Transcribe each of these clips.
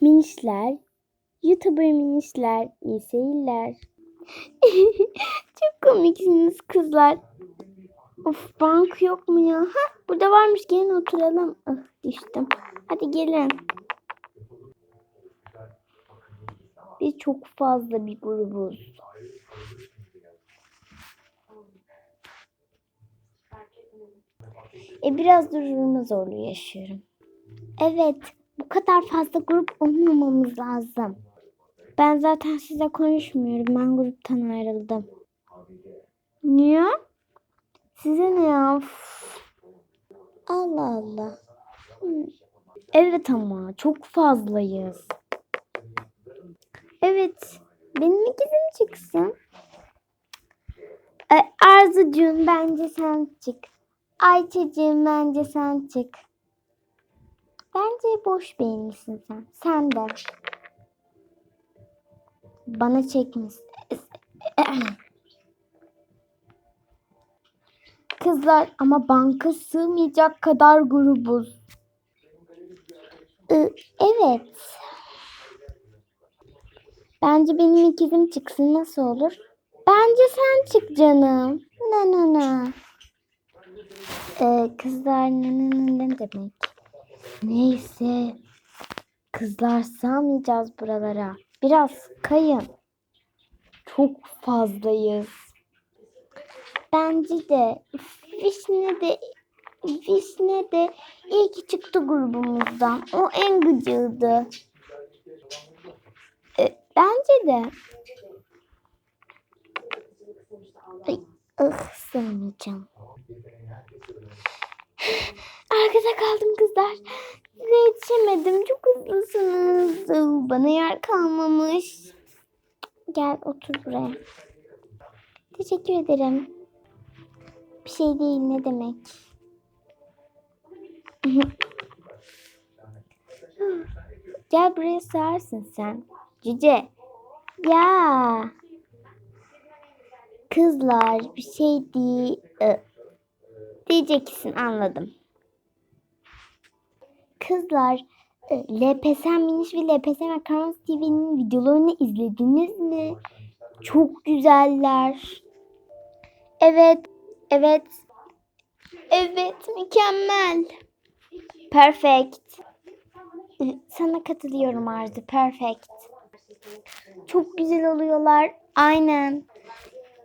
Minişler, YouTuber minişler, iyi seyirler. Çok komiksiniz kızlar. Of bank yok mu ya? Hah, burada varmış gelin oturalım. Ah düştüm. Hadi gelin. Biz çok fazla bir grubuz. E biraz durumuma zorlu yaşıyorum. Evet, bu kadar fazla grup olmamamız lazım. Ben zaten size konuşmuyorum. Ben gruptan ayrıldım. Niye? Size ne ya? Üf. Allah Allah. Hı. Evet ama çok fazlayız. Evet. Benim ikizim çıksın. E, Arzucuğum bence sen çık. Ayça'cığım bence sen çık. Bence boş beyinlisin sen. Sen de. Bana çekmiş. Kızlar ama banka sığmayacak kadar grubuz. Ee, Evet. Bence benim ikizim çıksın nasıl olur? Bence sen çık canım. Na na na. Ee, kızlar ne ne ne demek? Neyse. Kızlar sığmayacağız buralara. Biraz kayın. Çok fazlayız. Bence de. Vişne de Vişne de iyi ki çıktı grubumuzdan. O en gıcığıydı. E, bence de. Ay, ıh sevmeyeceğim. Arkada kaldım kızlar. Size yetişemedim. Çok hızlısınız. Bana yer kalmamış. Gel otur buraya. Teşekkür ederim. Bir şey değil ne demek. Gel buraya sığarsın sen. Cüce. Ya. Kızlar bir şey değil. Diyeceksin anladım. Kızlar e, LPSM Miniş ve LPSM Makarons TV'nin videolarını izlediniz mi? Çok güzeller. Evet, evet. Evet, mükemmel. Perfect. E, Sana katılıyorum Arzu. Perfect. Çok güzel oluyorlar. Aynen.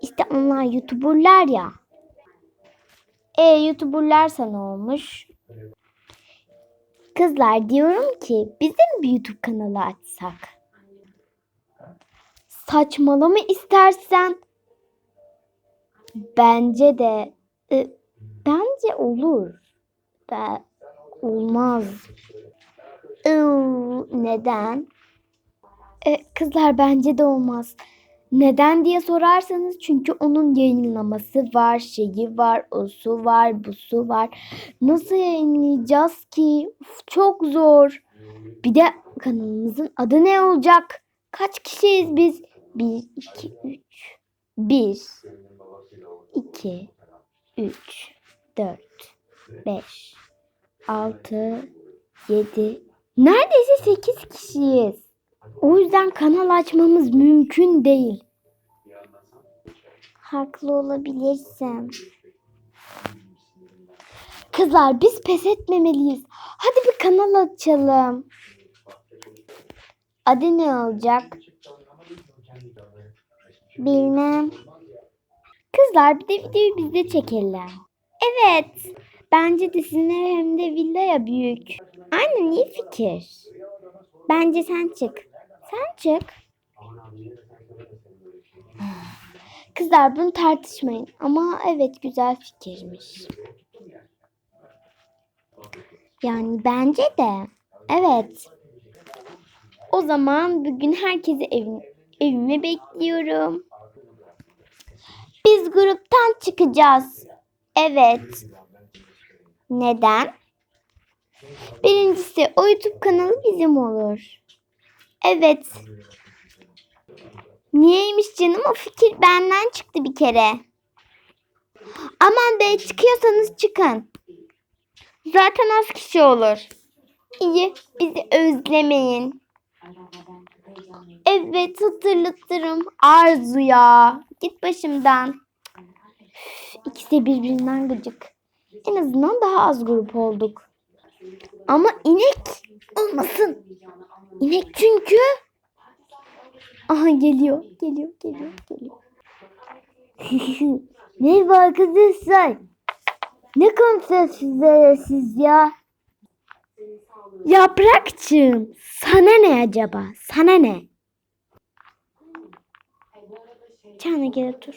İşte onlar YouTuber'lar ya. E YouTuber'larsa ne olmuş? Kızlar diyorum ki bizim bir YouTube kanalı açsak. Saçmalama istersen. Bence de. e, bence olur. Be, olmaz. Iı, neden? E, kızlar bence de olmaz. Neden diye sorarsanız çünkü onun yayınlaması var, şeyi var, o su var, bu su var. Nasıl yayınlayacağız ki? Uf, çok zor. Bir de kanalımızın adı ne olacak? Kaç kişiyiz biz? 1, 2, 3. 1, 2, 3, 4, 5, 6, olabilirsin. Kızlar biz pes etmemeliyiz. Hadi bir kanal açalım. Adı ne olacak? Bilmem. Kızlar bir de videoyu biz de çekelim. Evet. Bence de sizin hem de villaya büyük. Aynen iyi fikir. Bence sen çık. Sen çık. Kızlar bunu tartışmayın. Ama evet güzel fikirmiş. Yani bence de. Evet. O zaman bugün herkesi evin, evime bekliyorum. Biz gruptan çıkacağız. Evet. Neden? Birincisi o YouTube kanalı bizim olur. Evet. Niyeymiş canım o fikir benden çıktı bir kere. Aman be çıkıyorsanız çıkın. Zaten az kişi olur. İyi bizi özlemeyin. Evet hatırlatırım. Arzu ya. Git başımdan. İkisi de birbirinden gıcık. En azından daha az grup olduk. Ama inek olmasın. İnek çünkü. Aha geliyor. Geliyor. Geliyor. Geliyor. Merhaba arkadaşlar. Ne konuşuyorsunuz siz ya? Yaprakçığım. Sana ne acaba? Sana ne? Çana gel otur.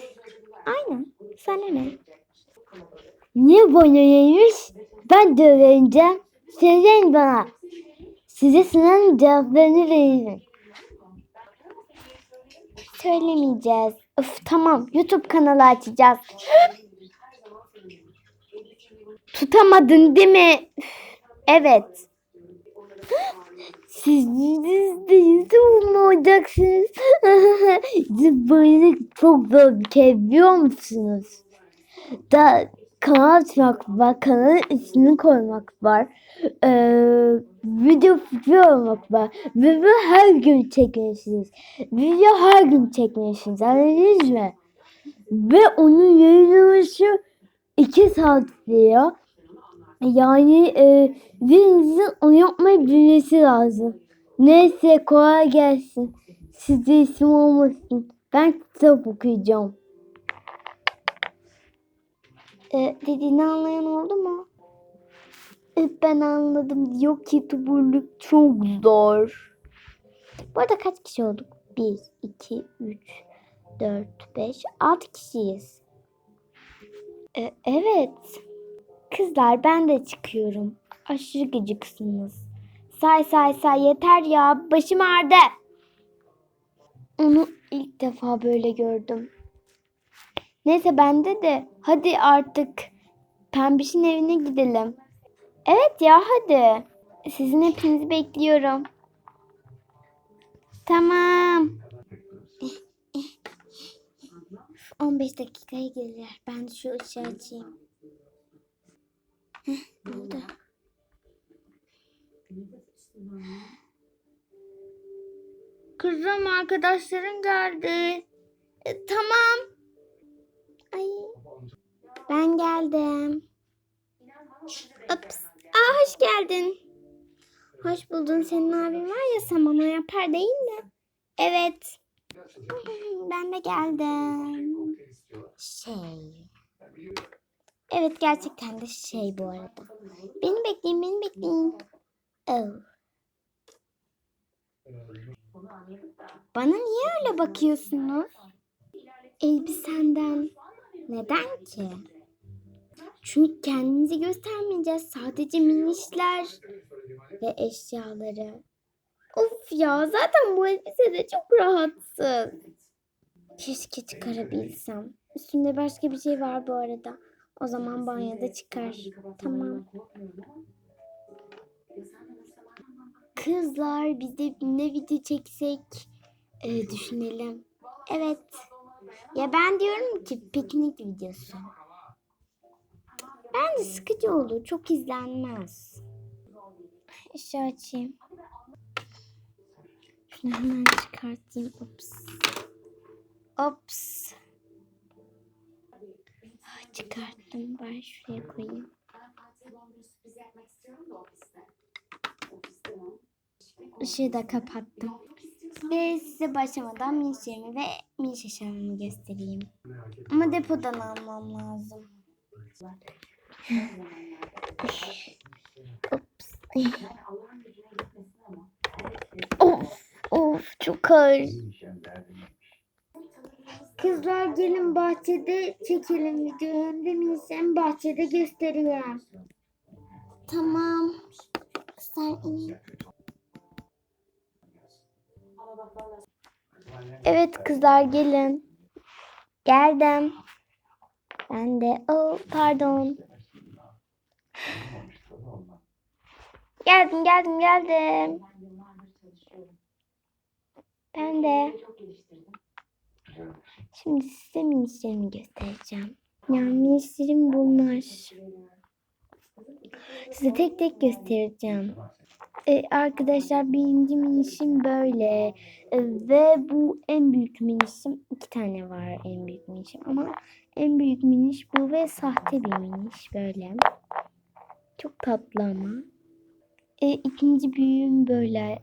Aynen. Sana ne? Niye bana neymiş? Ben de öğreneceğim. Söyleyin bana. Size sınavın cevaplarını veririm. Söylemeyeceğiz. Öf tamam. YouTube kanalı açacağız. Tutamadın değil mi? Evet. Siz de YouTube mu olacaksınız? Zıplayıcı çok zor şey biliyor musunuz? Da kanal açmak var, kanalın ismini koymak var. Ee, video fikri olmak var. Video her gün çekmelisiniz. Video her gün çekmelisiniz. Anladınız mı? Ve onun yayınlaması 2 saat sürüyor. Yani e, birinizin onu yapmayı bilmesi lazım. Neyse kolay gelsin. Size isim olmasın. Ben kitap okuyacağım. E, dediğini anlayan oldu mu? E, ben anladım. Diyor ki tuburluk çok zor. Bu arada kaç kişi olduk? 1, 2, 3, 4, 5, 6 kişiyiz. E, evet. Kızlar ben de çıkıyorum. Aşırı gıcıksınız. Say say say yeter ya. Başım ağrıdı. Onu ilk defa böyle gördüm. Neyse bende de. Hadi artık Pembiş'in evine gidelim. Evet ya hadi. Sizin hepinizi bekliyorum. Tamam. 15 dakikaya gelirler. Ben şu ışığı açayım. Ne oldu? Kızım arkadaşların geldi. E, tamam. Ay. Ben geldim. Ups. Aa hoş geldin. Hoş buldun. Senin abin var ya Samana yapar değil mi? Evet. Ben de geldim. Şey. Evet gerçekten de şey bu arada. Beni bekleyin, beni bekleyin. Oh. Bana niye öyle bakıyorsunuz? Elbisenden. Neden ki? Çünkü kendimizi göstermeyeceğiz. Sadece minişler ve eşyaları. Of ya zaten bu elbisede çok rahatsın. Keşke çıkarabilsem. Üstümde başka bir şey var bu arada. O zaman banyoda çıkar. Tamam. Kızlar biz de ne video çeksek e, düşünelim. Evet. Ya ben diyorum ki piknik videosu. Bence sıkıcı olur. Çok izlenmez. Işığı açayım. Şunu hemen çıkartayım. Ops. Ops. Ah, Çıkarttım. Ben şuraya koyayım. Işığı da kapattım. Ve size başlamadan minişlerimi ve miniş eşyalarımı göstereyim. Ama depodan almam lazım. Ops. of, of çok ağır. Kızlar gelin bahçede çekelim videoyu. Hem de minisem bahçede göstereyim. Tamam. Kızlar inin. Evet kızlar gelin. Geldim. Ben de. Oh pardon. Geldim geldim geldim. Ben de. Şimdi size minislerimi göstereceğim. Yani minislerim bunlar. Size tek tek göstereceğim. E, arkadaşlar birinci minişim böyle. E, ve bu en büyük minişim. iki tane var en büyük minişim. Ama en büyük miniş bu ve sahte bir miniş böyle. Çok tatlı ama. E, ikinci büyüğüm böyle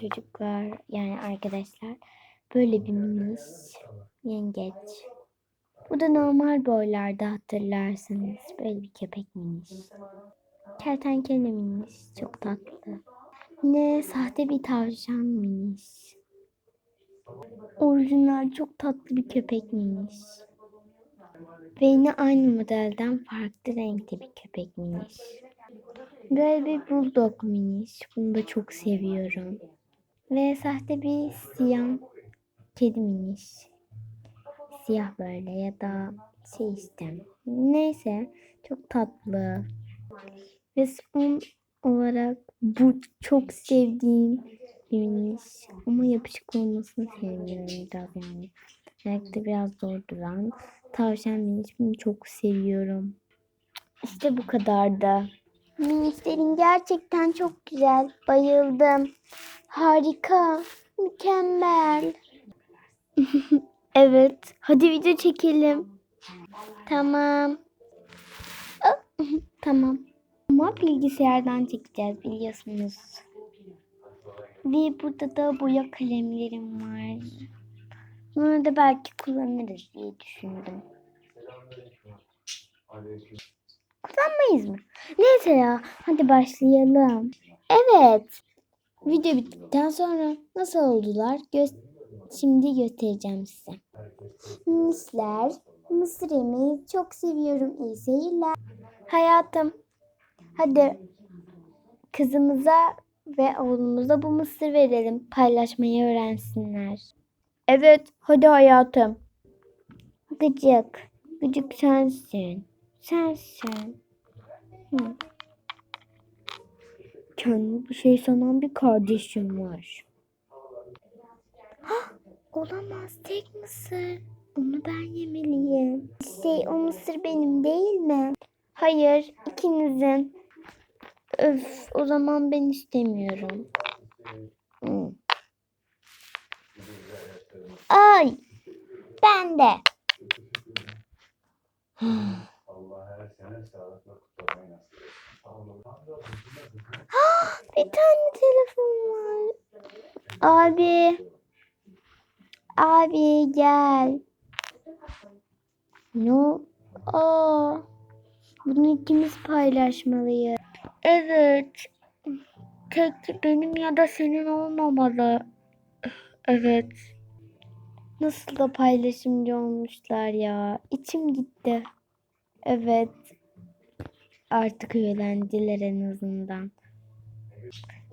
çocuklar yani arkadaşlar. Böyle bir miniş. Yengeç. Bu da normal boylarda hatırlarsanız. Böyle bir köpek miniş. Kertenkele miniş. Çok tatlı. Yine sahte bir tavşan miniş. Orijinal çok tatlı bir köpek miniş. Ve yine aynı modelden farklı renkte bir köpek miniş. Böyle bir bulldog miniş. Bunu da çok seviyorum. Ve sahte bir siyah kedi miniş. Siyah böyle ya da şey işte. Neyse çok tatlı. Ve son olarak bu çok sevdiğim bir miniş. Ama yapışık olmasını sevmiyorum biraz yani. Ayakta biraz zor duran tavşan miniş. Bunu çok seviyorum. İşte bu kadar da. Minişlerin gerçekten çok güzel. Bayıldım. Harika. Mükemmel. evet. Hadi video çekelim. Tamam. Tamam. Ama bilgisayardan çekeceğiz biliyorsunuz. Ve burada da boya kalemlerim var. Bunları da belki kullanırız diye düşündüm. Kullanmayız mı? Neyse ya. Hadi başlayalım. Evet. Video bittikten sonra nasıl oldular? Gö- Şimdi göstereceğim size. Misler, mısır yemeği çok seviyorum. İyi seyirler. Hayatım, hadi kızımıza ve oğlumuza bu mısır verelim. Paylaşmayı öğrensinler. Evet, hadi hayatım. Gıcık, gıcık sensin. Sensin. Hı. Kendi bir şey sanan bir kardeşim var. Hah, olamaz tek mısır. Onu ben yemeliyim. Şey o mısır benim değil mi? Hayır ikinizin. Öf o zaman ben istemiyorum. Hı. Ay ben de. Bir tane telefon var. Abi. Abi gel. No. Aa. Bunu ikimiz paylaşmalıyız. Evet. Tek benim ya da senin olmamalı. Evet. Nasıl da paylaşımcı olmuşlar ya. İçim gitti. Evet. Artık öğrendiler en azından.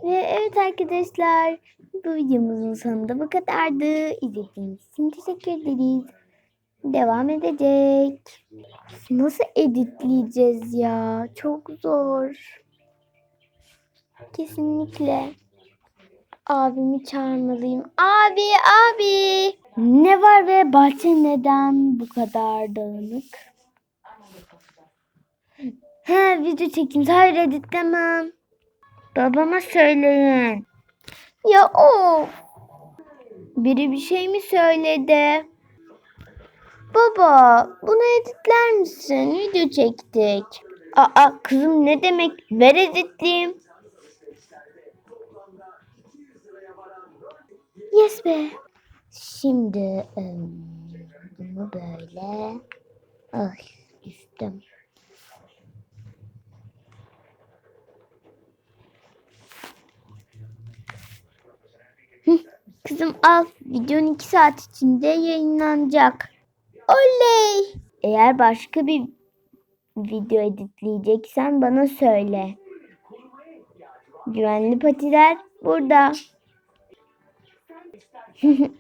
Ve evet arkadaşlar bu videomuzun sonunda bu kadardı. İzlediğiniz için teşekkür ederiz. Devam edecek. Nasıl editleyeceğiz ya? Çok zor. Kesinlikle. Abimi çağırmalıyım. Abi abi. Ne var ve bahçe neden bu kadar dağınık? He video çekim. Hayır editlemem. Babama söyleyin. Ya o. Biri bir şey mi söyledi? Baba, bunu editler misin? Video çektik. Aa, kızım ne demek? Ver editleyeyim. Yes be. Şimdi bunu böyle. Ay, üstüm. Kızım al. Videonun 2 saat içinde yayınlanacak. Oley! Eğer başka bir video editleyeceksen bana söyle. Güvenli patiler burada.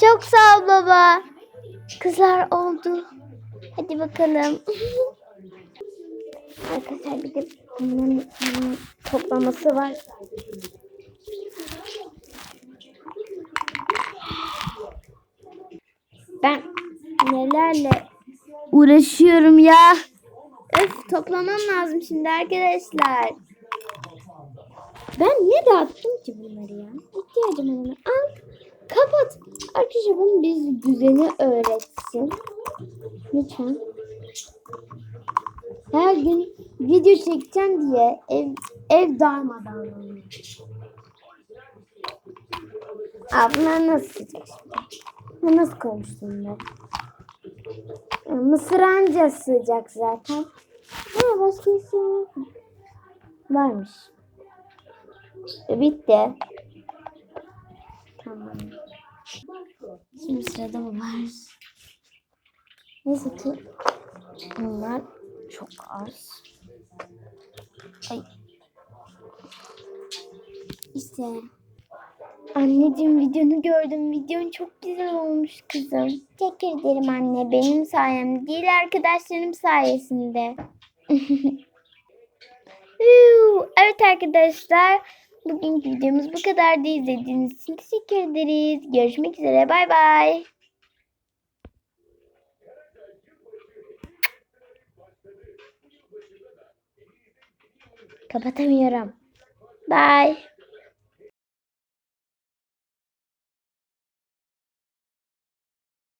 Çok sağ ol baba. Kızlar oldu. Hadi bakalım. Arkadaşlar bir de bunun toplaması var. Ben nelerle uğraşıyorum ya. Öf toplamam lazım şimdi arkadaşlar. Ben niye dağıttım ki bunları ya? İhtiyacım olana. Al. Kapat. Arkadaşlar bunu biz düzeni öğretsin. Lütfen. Her gün video çekeceğim diye ev ev darmadağın. Aa, bunlar nasıl sıcak nasıl konuştum ben? Mısır anca sıcak zaten. Ha başka isim yok mu? Varmış. E, bitti. Tamam. Şimdi sırada bu var. Neyse ki bunlar çok az. Ay. İşte. Anneciğim videonu gördüm. Videon çok güzel olmuş kızım. Teşekkür ederim anne. Benim sayemde değil arkadaşlarım sayesinde. Evet arkadaşlar. Bugünkü videomuz bu kadar. İzlediğiniz için teşekkür ederiz. Görüşmek üzere. Bay bay. Kapatamıyorum. Bye.